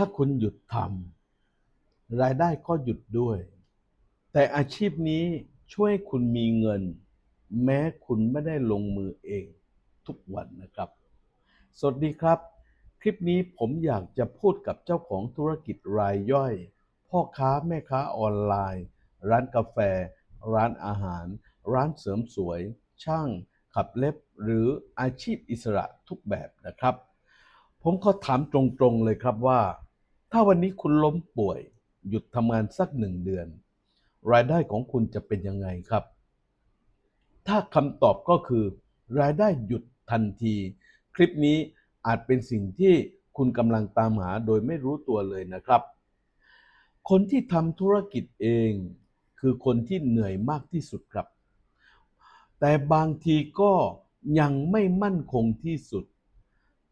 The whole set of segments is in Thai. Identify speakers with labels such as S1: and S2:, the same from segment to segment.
S1: ถ้าคุณหยุดทำรายได้ก็หยุดด้วย แต่อาชีพนี้ช่วยคุณมีเงิน แม้คุณไม่ได้ลงมือเองทุกวันนะครับ สวัสดีครับ คลิปนี้ผมอยากจะพูดกับเจ้าของธุรกิจรายย่อย พ่อค้าแม่ค้าออนไลน์ ร้านกาแฟ ร้านอาหาร ร้านเสริมสวย ช่างขับเล็บหรืออาชีพอิสระทุกแบบนะครับ ผมขอถามตรงๆเลยครับว่า ถ้าวันนี้คุณล้มป่วย หยุดทำงานสักหนึ่งเดือน รายได้ของคุณจะเป็นยังไงครับ ถ้าคำตอบก็คือ รายได้หยุดทันที คลิปนี้อาจเป็นสิ่งที่คุณกำลังตามหาโดยไม่รู้ตัวเลยนะครับ คนที่ทำธุรกิจเองคือคนที่เหนื่อยมากที่สุดครับ แต่บางทีก็ยังไม่มั่นคงที่สุด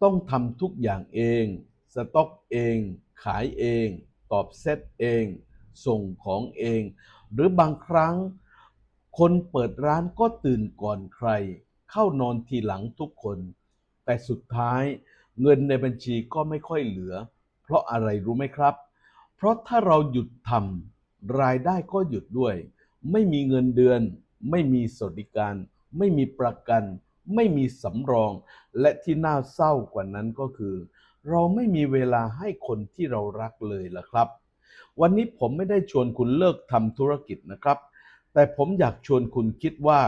S1: ต้องทำทุกอย่างเอง สต็อกเอง ขายเอง ตอบเซตเอง ส่งของเอง หรือบางครั้ง คนเปิดร้านก็ตื่นก่อนใคร เข้านอนทีหลังทุกคน แต่สุดท้ายเงินในบัญชีก็ไม่ค่อยเหลือ เพราะอะไรรู้ไหมครับ เพราะถ้าเราหยุดทำรายได้ก็หยุดด้วย ไม่มีเงินเดือน ไม่มีสวัสดิการ ไม่มีประกัน ไม่มีสำรอง และที่น่าเศร้ากว่านั้นก็คือ เราไม่มีเวลาให้คนที่เรารักเลยล่ะครับ วันนี้ผมไม่ได้ชวนคุณเลิกทำธุรกิจนะครับ แต่ผมอยากชวนคุณคิดว่า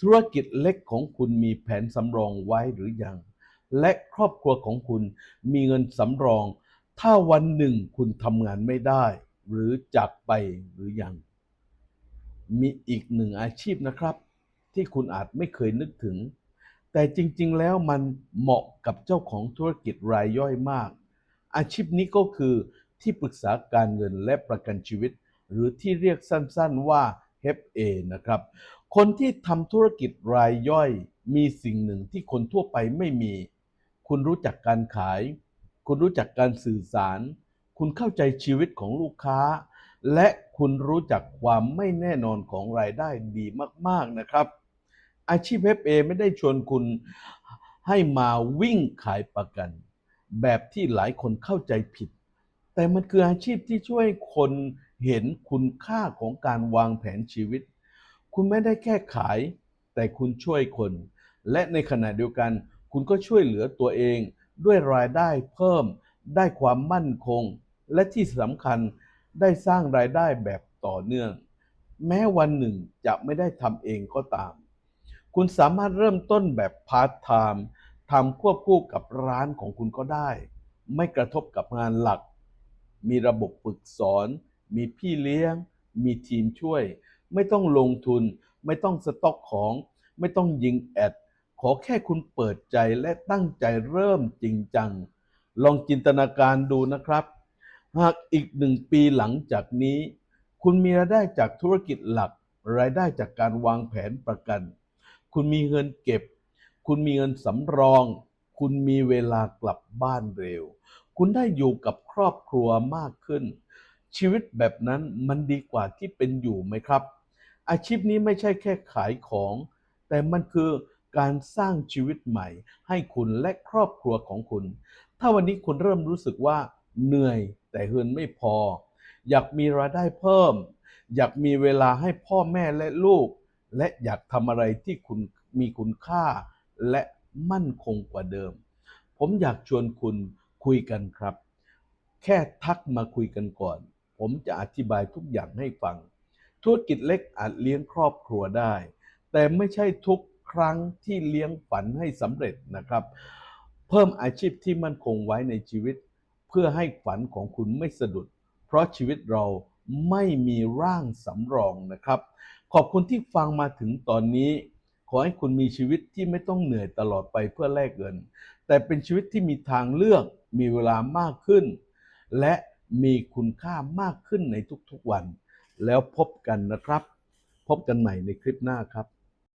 S1: ธุรกิจเล็กของคุณมีแผนสำรองไว้หรือยัง และครอบครัวของคุณมีเงินสำรอง ถ้าวันหนึ่งคุณทำงานไม่ได้ หรือจากไปหรือยัง มีอีกหนึ่งอาชีพนะครับ ที่คุณอาจไม่เคยนึกถึง แต่จริง ๆ แล้วมันเหมาะกับเจ้าของธุรกิจรายย่อยมาก อาชีพนี้ก็คือที่ปรึกษาการเงินและประกันชีวิต หรือที่เรียกสั้นๆว่า HFA นะครับ คนที่ทำธุรกิจรายย่อยมีสิ่งหนึ่งที่คนทั่วไปไม่มี คุณรู้จักการขาย คุณรู้จักการสื่อสาร คุณเข้าใจชีวิตของลูกค้า และคุณรู้จักความไม่แน่นอนของรายได้ดีมาก ๆ นะครับ อาชีพ FA ไม่ได้ชวนคุณให้มาวิ่งขายประกัน แบบที่หลายคนเข้าใจผิด แต่มันคืออาชีพที่ช่วยคนเห็นคุณค่าของการวางแผนชีวิต คุณไม่ได้แค่ขาย แต่คุณช่วยคน และในขณะเดียวกัน คุณก็ช่วยเหลือตัวเอง ด้วยรายได้เพิ่ม ได้ความมั่นคง และที่สำคัญได้สร้างรายได้แบบต่อเนื่อง แม้วันหนึ่งจะไม่ได้ทำเองก็ตาม คุณสามารถเริ่มต้นแบบพาร์ทไทม์ทำควบคู่กับร้านของคุณก็ได้ ไม่กระทบกับงานหลัก มีระบบฝึกสอน มีพี่เลี้ยง มีทีมช่วย ไม่ต้องลงทุน ไม่ต้องสต็อกของ ไม่ต้องยิงแอด ขอแค่คุณเปิดใจและตั้งใจเริ่มจริงจัง ลองจินตนาการดูนะครับ หากอีกหนึ่งปีหลังจากนี้ คุณมีรายได้จากธุรกิจหลัก รายได้จากการวางแผนประกัน คุณมีเงินเก็บ คุณมีเงินสำรอง คุณมีเวลากลับบ้านเร็ว คุณได้อยู่กับครอบครัวมากขึ้น ชีวิตแบบนั้นมันดีกว่าที่เป็นอยู่ไหมครับ อาชีพนี้ไม่ใช่แค่ขายของ แต่มันคือการสร้างชีวิตใหม่ ให้คุณและครอบครัวของคุณ ถ้าวันนี้คุณเริ่มรู้สึกว่าเหนื่อยแต่เงินไม่พอ อยากมีรายได้เพิ่ม อยากมีเวลาให้พ่อแม่และลูก และอยากทำอะไรที่คุณมีคุณค่า และมั่นคงกว่าเดิม ผมอยากชวนคุณคุยกันครับ แค่ทักมาคุยกันก่อน ผมจะอธิบายทุกอย่างให้ฟัง ธุรกิจเล็กอาจเลี้ยงครอบครัวได้ แต่ไม่ใช่ทุกครั้งที่เลี้ยงฝันให้สำเร็จนะครับ เพิ่มอาชีพที่มั่นคงไว้ในชีวิต เพื่อให้ฝันของคุณไม่สะดุด เพราะชีวิตเราไม่มีร่างสำรองนะครับ ขอบคุณที่ฟังมาถึงตอนนี้ ขอให้คุณมีชีวิตที่ไม่ต้องเหนื่อยตลอดไปเพื่อแลกเงิน แต่เป็นชีวิตที่มีทางเลือกมีเวลามากขึ้น และมีคุณค่ามากขึ้นในทุกๆวัน แล้วพบกันนะครับ พบกันใหม่ในคลิปหน้าครับ